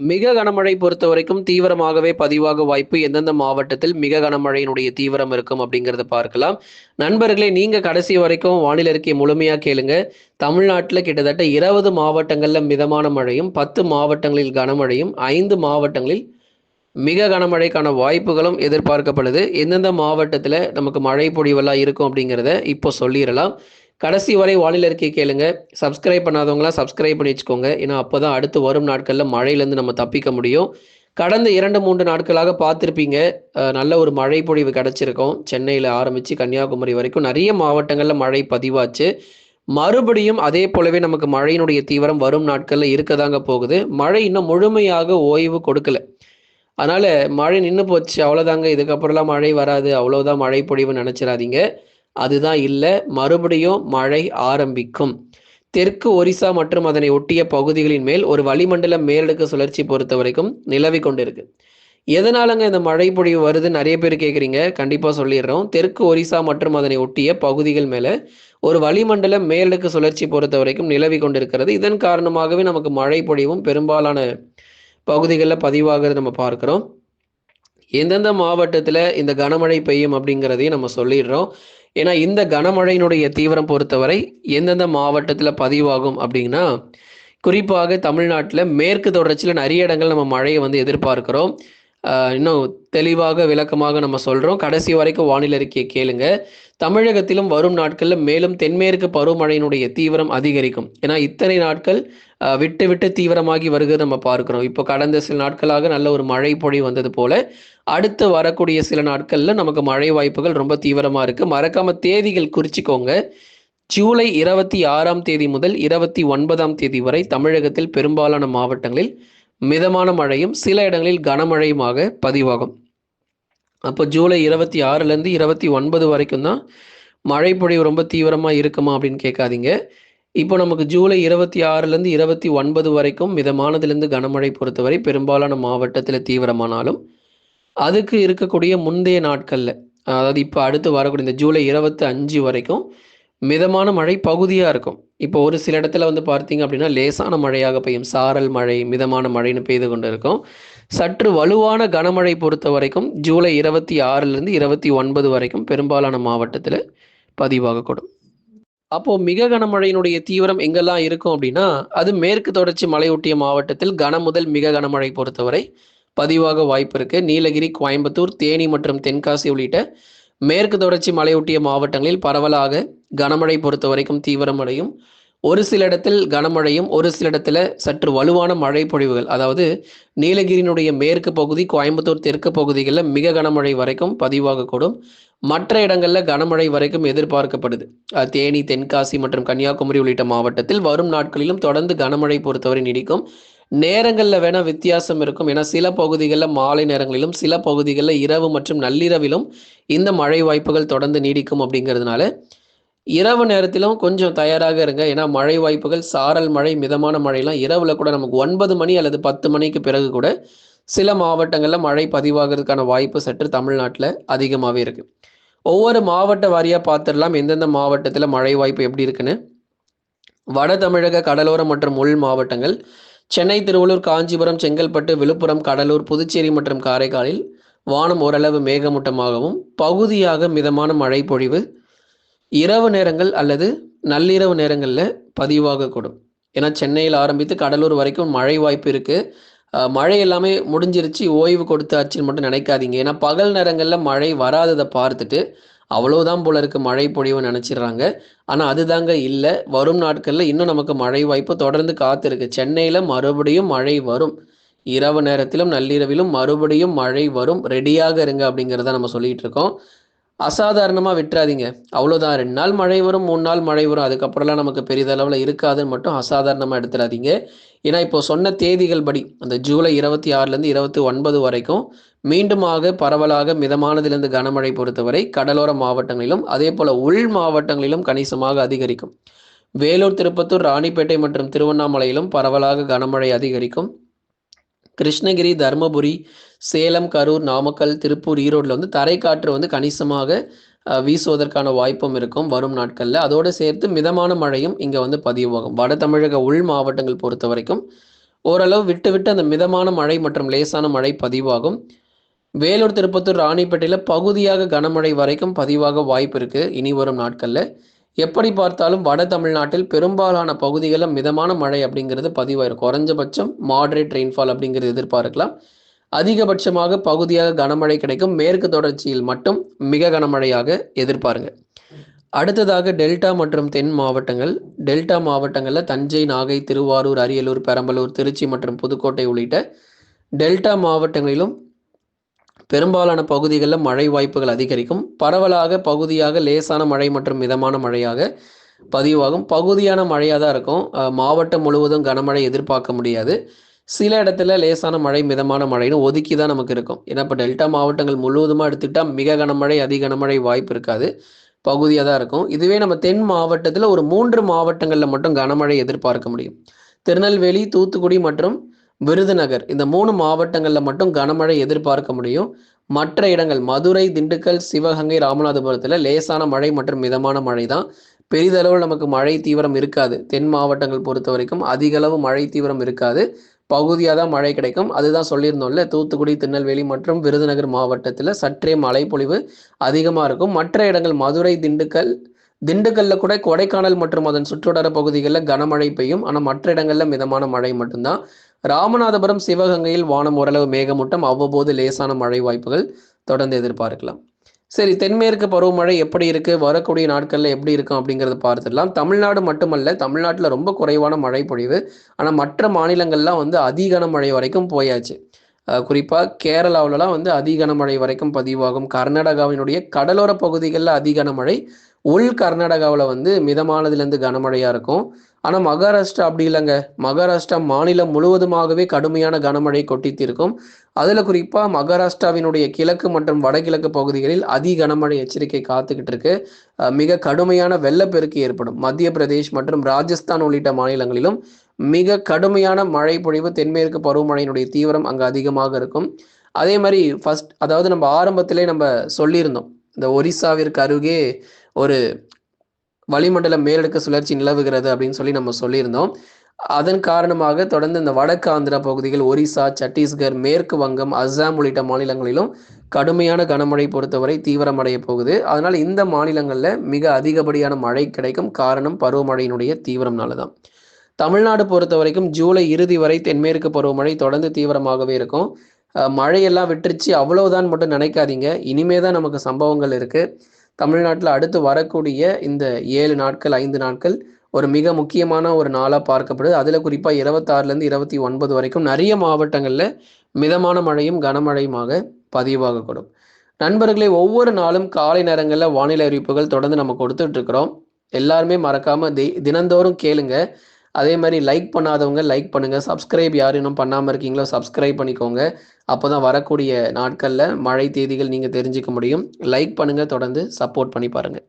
மிக கனமழை பொறுத்த வரைக்கும் தீவிரமாகவே பதிவாக வாய்ப்பு எந்தெந்த மாவட்டத்தில் மிக கனமழையினுடைய தீவிரம் இருக்கும் அப்படிங்கிறத பார்க்கலாம். நண்பர்களே நீங்க கடைசி வரைக்கும் வானிலை அறிக்கையை முழுமையா கேளுங்க. தமிழ்நாட்டில் கிட்டத்தட்ட இருபது மாவட்டங்களில் மிதமான மழையும் பத்து மாவட்டங்களில் கனமழையும் ஐந்து மாவட்டங்களில் மிக கனமழைக்கான வாய்ப்புகளும் எதிர்பார்க்கப்படுது. எந்தெந்த மாவட்டத்தில் நமக்கு மழை பொழிவெல்லாம் இருக்கும் அப்படிங்கிறத இப்போ சொல்லிடலாம். கடைசி வரை வானிலை இருக்கே கேளுங்க. சப்ஸ்கிரைப் பண்ணாதவங்களாம் சப்ஸ்கிரைப் பண்ணி வச்சுக்கோங்க. ஏன்னா அப்போ தான் அடுத்து வரும் நாட்களில் மழையிலேருந்து நம்ம தப்பிக்க முடியும். கடந்த இரண்டு மூன்று நாட்களாக பார்த்துருப்பீங்க. நல்ல ஒரு மழை பொழிவு கிடச்சிருக்கும். சென்னையில் ஆரம்பித்து கன்னியாகுமரி வரைக்கும் நிறைய மாவட்டங்களில் மழை பதிவாச்சு. மறுபடியும் அதே போலவே நமக்கு மழையினுடைய தீவிரம் வரும் நாட்களில் இருக்கதாங்க போகுது. மழை இன்னும் முழுமையாக ஓய்வு கொடுக்கல. அதனால மழை நின்று போச்சு. அவ்வளோதாங்க இதுக்கப்புறம்லாம் மழை வராது. அவ்வளோதான் மழை பொழிவு நினச்சிடாதீங்க. அதுதான் இல்லை மறுபடியும் மழை ஆரம்பிக்கும். தெற்கு ஒரிசா மற்றும் அதனை ஒட்டிய பகுதிகளின் மேல் ஒரு வளிமண்டல மேலடுக்கு சுழற்சி பொறுத்த வரைக்கும் நிலவி கொண்டிருக்கு. எதனாலங்க இந்த மழை பொழிவு வருது? நிறைய பேர் கேட்குறீங்க கண்டிப்பாக சொல்லிடுறோம். தெற்கு ஒரிசா மற்றும் அதனை ஒட்டிய பகுதிகள் மேலே ஒரு வளிமண்டல மேலடுக்கு சுழற்சி பொறுத்த வரைக்கும் நிலவி கொண்டிருக்கிறது. இதன் காரணமாகவே நமக்கு மழை பொழிவும் பெரும்பாலான பகுதிகளில் பதிவாகிறது நம்ம பார்க்குறோம். எந்தெந்த மாவட்டத்தில் இந்த கனமழை பெய்யும் அப்படிங்கிறதையும் நம்ம சொல்லிடுறோம். ஏன்னா இந்த கனமழையினுடைய தீவிரம் பொறுத்தவரை எந்தெந்த மாவட்டத்தில் பதிவாகும் அப்படின்னா குறிப்பாக தமிழ்நாட்டில் மேற்கு தொடர்ச்சியில் நிறைய இடங்கள் நம்ம மழையை வந்து எதிர்பார்க்கிறோம். இன்னும் தெளிவாக விளக்கமாக நம்ம சொல்கிறோம் கடைசி வரைக்கும் வானிலை அறிக்கையை கேளுங்க. தமிழகத்திலும் வரும் நாட்களில் மேலும் தென்மேற்கு பருவமழையினுடைய தீவிரம் அதிகரிக்கும். ஏன்னா இத்தனை நாட்கள் விட்டு விட்டு தீவிரமாகி வருகிறது நம்ம பார்க்கிறோம். இப்போ கடந்த சில நாட்களாக நல்ல ஒரு மழை பொழி வந்தது போல அடுத்து வரக்கூடிய சில நாட்களில் நமக்கு மழை வாய்ப்புகள் ரொம்ப தீவிரமாக இருக்குது மறக்காம தேதிகள் குறிச்சிக்கோங்க. ஜூலை இருபத்தி ஆறாம் தேதி முதல் இருபத்தி ஒன்பதாம் தேதி வரை தமிழகத்தில் பெரும்பாலான மாவட்டங்களில் மிதமான மழையும் சில இடங்களில் கனமழையுமாக பதிவாகும். அப்போ ஜூலை இருபத்தி ஆறுலேருந்து இருபத்தி ஒன்பது வரைக்கும் தான் மழைப்பொழிவு ரொம்ப தீவிரமாக இருக்குமா அப்படின்னு கேட்காதீங்க. இப்போ நமக்கு ஜூலை இருபத்தி ஆறுலேருந்து இருபத்தி ஒன்பது வரைக்கும் மிதமானதுலேருந்து கனமழை பொறுத்தவரை பெரும்பாலான மாவட்டத்தில் தீவிரமானாலும் அதுக்கு இருக்கக்கூடிய முந்தைய நாட்களில் அதாவது இப்போ அடுத்து வரக்கூடிய இந்த ஜூலை இருபத்தி அஞ்சு வரைக்கும் மிதமான மழை பகுதியாக இருக்கும். இப்போ ஒரு சில இடத்துல வந்து பார்த்தீங்க அப்படின்னா லேசான மழையாக பெய்யும். சாரல் மழை மிதமான மழைன்னு பெய்து கொண்டு இருக்கும். சற்று வலுவான கனமழை பொறுத்த வரைக்கும் ஜூலை இருபத்தி ஆறுலேருந்து இருபத்தி ஒன்பது வரைக்கும் பெரும்பாலான மாவட்டத்தில் பதிவாகக்கூடும் அப்போது மிக கனமழையினுடைய தீவிரம் எங்கெல்லாம் இருக்கும் அப்படின்னா அது மேற்கு தொடர்ச்சி மலையொட்டிய மாவட்டத்தில் கன முதல் மிக கனமழை பொறுத்தவரை பதிவாக வாய்ப்பு இருக்கு. நீலகிரி கோயம்புத்தூர் தேனி மற்றும் தென்காசி உள்ளிட்ட மேற்கு தொடர்ச்சி மலையொட்டிய மாவட்டங்களில் பரவலாக கனமழை பொறுத்த வரைக்கும் தீவிரமடையும் ஒரு சில இடத்தில் கனமழையும் ஒரு சில இடத்துல சற்று வலுவான மழை பொழிவுகள். அதாவது நீலகிரியினுடைய மேற்கு பகுதி கோயம்புத்தூர் தெற்கு பகுதிகளில் மிக கனமழை வரைக்கும் பதிவாகக்கூடும் மற்ற இடங்களில் கனமழை வரைக்கும் எதிர்பார்க்கப்படுது. தேனி தென்காசி மற்றும் கன்னியாகுமரி உள்ளிட்ட மாவட்டத்தில் வரும் நாட்களிலும் தொடர்ந்து கனமழை பொறுத்தவரை நீடிக்கும். நேரங்களில் வேணால் வித்தியாசம் இருக்கும். ஏன்னா சில பகுதிகளில் மாலை நேரங்களிலும் சில பகுதிகளில் இரவு மற்றும் நள்ளிரவிலும் இந்த மழை வாய்ப்புகள் தொடர்ந்து நீடிக்கும் அப்படிங்கிறதுனால இரவு நேரத்திலும் கொஞ்சம் தயாராக இருங்க. ஏன்னா மழை வாய்ப்புகள் சாரல் மழை மிதமான மழைலாம் இரவுல கூட நமக்கு ஒன்பது மணி அல்லது பத்து மணிக்கு பிறகு கூட சில மாவட்டங்களில் மழை பதிவாகிறதுக்கான வாய்ப்பு சற்று தமிழ்நாட்டில் அதிகமாகவே இருக்கு. ஒவ்வொரு மாவட்ட வாரியாக பார்த்துடலாம் எந்தெந்த மாவட்டத்தில் மழை வாய்ப்பு எப்படி இருக்குன்னு. வட தமிழக கடலோரம் மற்றும் உள் மாவட்டங்கள். சென்னை திருவள்ளூர் காஞ்சிபுரம் செங்கல்பட்டு விழுப்புரம் கடலூர் புதுச்சேரி மற்றும் காரைக்காலில் வானம் ஓரளவு மேகமூட்டமாகவும் பகுதியாக மிதமான மழை பொழிவு இரவு நேரங்கள் அல்லது நள்ளிரவு நேரங்களில் பதிவாகக்கூடும் ஏன்னா சென்னையில் ஆரம்பித்து கடலூர் வரைக்கும் மழை வாய்ப்பு இருக்குது மழை எல்லாமே முடிஞ்சிருச்சு ஓய்வு கொடுத்தாச்சுன்னு மட்டும் நினைக்காதீங்க. ஏன்னா பகல் நேரங்களில் மழை வராததை பார்த்துட்டு அவ்வளோதான் போல இருக்கு மழை பொழிவு நினச்சிடுறாங்க. ஆனால் அதுதாங்க இல்லை. வரும் நாட்களில் இன்னும் நமக்கு மழை வாய்ப்பு தொடர்ந்து காத்திருக்கு. சென்னையில் மறுபடியும் மழை வரும். இரவு நேரத்திலும் நள்ளிரவிலும் மறுபடியும் மழை வரும். ரெடியாக இருங்க அப்படிங்கிறத நம்ம சொல்லிகிட்டு இருக்கோம். அசாதாரணமாக விட்டுறாதீங்க. அவ்வளோதான் ரெண்டு நாள் மழை வரும் மூணு நாள் மழை வரும். அதுக்கப்புறம்லாம் நமக்கு பெரிதளவில் இருக்காதுன்னு மட்டும் அசாதாரணமாக எடுத்துடாதீங்க ஏன்னா இப்போ சொன்ன தேதிகள் படி அந்த ஜூலை இருபத்தி ஆறுலேருந்து இருபத்தி ஒன்பது வரைக்கும் மீண்டுமாக பரவலாக மிதமானதிலிருந்து கனமழை பொறுத்தவரை கடலோர மாவட்டங்களிலும் அதே போல் உள் மாவட்டங்களிலும் கணிசமாக அதிகரிக்கும். வேலூர் திருப்பத்தூர் ராணிப்பேட்டை மற்றும் திருவண்ணாமலையிலும் பரவலாக கனமழை அதிகரிக்கும். கிருஷ்ணகிரி தருமபுரி சேலம் கரூர் நாமக்கல் திருப்பூர் ஈரோட்டில் வந்து தரைக்காற்று வந்து கணிசமாக வீசுவதற்கான வாய்ப்பும் இருக்கும் வரும் நாட்களில். அதோடு சேர்த்து மிதமான மழையும் இங்கே வந்து பதிவாகும். வட தமிழக உள் மாவட்டங்கள் பொறுத்த வரைக்கும் ஓரளவு விட்டு விட்டு அந்த மிதமான மழை மற்றும் லேசான மழை பதிவாகும். வேலூர் திருப்பத்தூர் ராணிப்பேட்டையில் பகுதியாக கனமழை வரைக்கும் பதிவாக வாய்ப்பு இருக்குது இனி வரும் நாட்களில். எப்படி பார்த்தாலும் வட தமிழ்நாட்டில் பெரும்பாலான பகுதிகளில் மிதமான மழை அப்படிங்கிறது பதிவாயிரும். குறைஞ்சபட்சம் மாடரேட் ரெயின்ஃபால் அப்படிங்கிறது எதிர்பார்க்கலாம். அதிகபட்சமாக பகுதியாக கனமழை கிடைக்கும். மேற்கு தொடர்ச்சியில் மட்டும் மிக கனமழையாக எதிர்பாருங்க. அடுத்ததாக டெல்டா மற்றும் தென் மாவட்டங்கள். டெல்டா மாவட்டங்களில் தஞ்சை நாகை திருவாரூர் அரியலூர் பெரம்பலூர் திருச்சி மற்றும் புதுக்கோட்டை உள்ளிட்ட டெல்டா மாவட்டங்களிலும் பெரும்பாலான பகுதிகளில் மழை வாய்ப்புகள் அதிகரிக்கும். பரவலாக பகுதியாக லேசான மழை மற்றும் மிதமான மழையாக பதிவாகும். பகுதியான மழையாக தான் இருக்கும். மாவட்டம் முழுவதும் கனமழை எதிர்பார்க்க முடியாது. சில இடத்துல லேசான மழை மிதமான மழைன்னு ஒதுக்கி தான் நமக்கு இருக்கும். ஏன்னா இப்போ டெல்டா மாவட்டங்கள் முழுவதுமாக எடுத்துக்கிட்டால் மிக கனமழை அதி கனமழை வாய்ப்பு இருக்காது. பகுதியாக தான் இருக்கும். இதுவே நம்ம தென் மாவட்டத்தில் ஒரு மூன்று மாவட்டங்களில் மட்டும் கனமழை எதிர்பார்க்க முடியும். திருநெல்வேலி தூத்துக்குடி மற்றும் விருதுநகர். இந்த மூணு மாவட்டங்களில் மட்டும் கனமழை எதிர்பார்க்க முடியும். மற்ற இடங்கள் மதுரை திண்டுக்கல் சிவகங்கை ராமநாதபுரத்தில் லேசான மழை மற்றும் மிதமான மழை தான் பெரிதளவில் நமக்கு மழை தீவிரம் இருக்காது. தென் மாவட்டங்கள் பொறுத்த வரைக்கும் அதிகளவு மழை தீவிரம் இருக்காது. பகுதியாக தான் மழை கிடைக்கும். அதுதான் சொல்லியிருந்தோம்ல தூத்துக்குடி திருநெல்வேலி மற்றும் விருதுநகர் மாவட்டத்தில் சற்றே மழைப்பொழிவு அதிகமாக இருக்கும். மற்ற இடங்கள் மதுரை திண்டுக்கல் திண்டுக்கல்ல கூட கொடைக்கானல் மற்றும் அதன் சுற்றுவட்டார பகுதிகளில் கனமழை பெய்யும். ஆனால் மற்ற இடங்களில் மிதமான மழை மட்டும்தான். ராமநாதபுரம் சிவகங்கையில் வானம் ஓரளவு மேகமூட்டம் அவ்வப்போது லேசான மழை வாய்ப்புகள் தொடர்ந்து எதிர்பார்க்கலாம். சரி தென்மேற்கு பருவமழை எப்படி இருக்கு? வரக்கூடிய நாட்களில் எப்படி இருக்கும் அப்படிங்கிறத பார்த்துடலாம். தமிழ்நாடு மட்டுமல்ல தமிழ்நாட்டில் ரொம்ப குறைவான மழை பொழிவு. ஆனால் மற்ற மாநிலங்கள்லாம் வந்து அதிகன மழை வரைக்கும் போயாச்சு. குறிப்பாக குறிப்பா கேரளாவிலலாம் வந்து அதிகன மழை வரைக்கும் பதிவாகும். கர்நாடகாவினுடைய கடலோர பகுதிகளில் அதிகன மழை உள் கர்நாடகாவில் வந்து மிதமானதுலேருந்து கனமழையாக இருக்கும். ஆனால் மகாராஷ்டிரா அப்படி இல்லைங்க. மகாராஷ்டிரா மாநிலம் முழுவதுமாகவே கடுமையான கனமழை கொட்டித்திருக்கும். அதில் குறிப்பாக மகாராஷ்டிராவினுடைய கிழக்கு மற்றும் வடகிழக்கு பகுதிகளில் அதி கனமழை எச்சரிக்கை காத்துக்கிட்டு இருக்கு. மிக கடுமையான வெள்ளப்பெருக்கு ஏற்படும். மத்திய பிரதேஷ் மற்றும் ராஜஸ்தான் உள்ளிட்ட மாநிலங்களிலும் மிக கடுமையான மழை பொழிவு தென்மேற்கு பருவமழையினுடைய தீவிரம் அங்கே அதிகமாக இருக்கும். அதே மாதிரி ஃபஸ்ட் அதாவது நம்ம ஆரம்பத்திலே நம்ம சொல்லியிருந்தோம். இந்த ஒரிசாவிற்கு அருகே ஒரு வளிமண்டல மேலடுக்கு சுழற்சி நிலவுகிறது அப்படின்னு சொல்லி நம்ம சொல்லியிருந்தோம். அதன் காரணமாக தொடர்ந்து இந்த வடக்கு ஆந்திரா பகுதிகள் ஒரிசா சத்தீஸ்கர் மேற்கு வங்கம் அஸ்ஸாம் உள்ளிட்ட மாநிலங்களிலும் கடுமையான கனமழை பொறுத்தவரை தீவிரமடைய போகுது. அதனால் இந்த மாநிலங்களில் மிக அதிகப்படியான மழை கிடைக்கும் காரணம் பருவமழையினுடைய தீவிரம்னால தான் தமிழ்நாடு பொறுத்த வரைக்கும் ஜூலை இறுதி வரை தென்மேற்கு பருவமழை தொடர்ந்து தீவிரமாகவே இருக்கும். மழையெல்லாம் விட்டுருச்சு. அவ்வளவுதான் மட்டும் நினைக்காதீங்க. இனிமே தான் நமக்கு சம்பவங்கள் இருக்குது தமிழ்நாட்டில் அடுத்து வரக்கூடிய இந்த ஏழு நாட்கள் ஐந்து நாட்கள் ஒரு மிக முக்கியமான ஒரு நாளாக பார்க்கப்படுது. அதில் குறிப்பாக இருபத்தாறுலேருந்து இருபத்தி ஒன்பது வரைக்கும் நிறைய மாவட்டங்களில் மிதமான மழையும் கனமழையுமாக பதிவாகக்கூடும். நண்பர்களே ஒவ்வொரு நாளும் காலை நேரங்களில் வானிலை அறிவிப்புகள் தொடர்ந்து நம்ம கொடுத்துட்டு இருக்கிறோம். எல்லாருமே மறக்காம தி தினந்தோறும் கேளுங்க. அதே மாதிரி லைக் பண்ணாதவங்க லைக் பண்ணுங்கள் சப்ஸ்கிரைப் யார் இன்னும் பண்ணாமல் இருக்கீங்களோ சப்ஸ்கிரைப் பண்ணிக்கோங்க. அப்போ தான் வரக்கூடிய நாட்களில் மழை தேதிகள் நீங்கள் தெரிஞ்சுக்க முடியும். லைக் பண்ணுங்கள் தொடர்ந்து சப்போர்ட் பண்ணி பாருங்கள்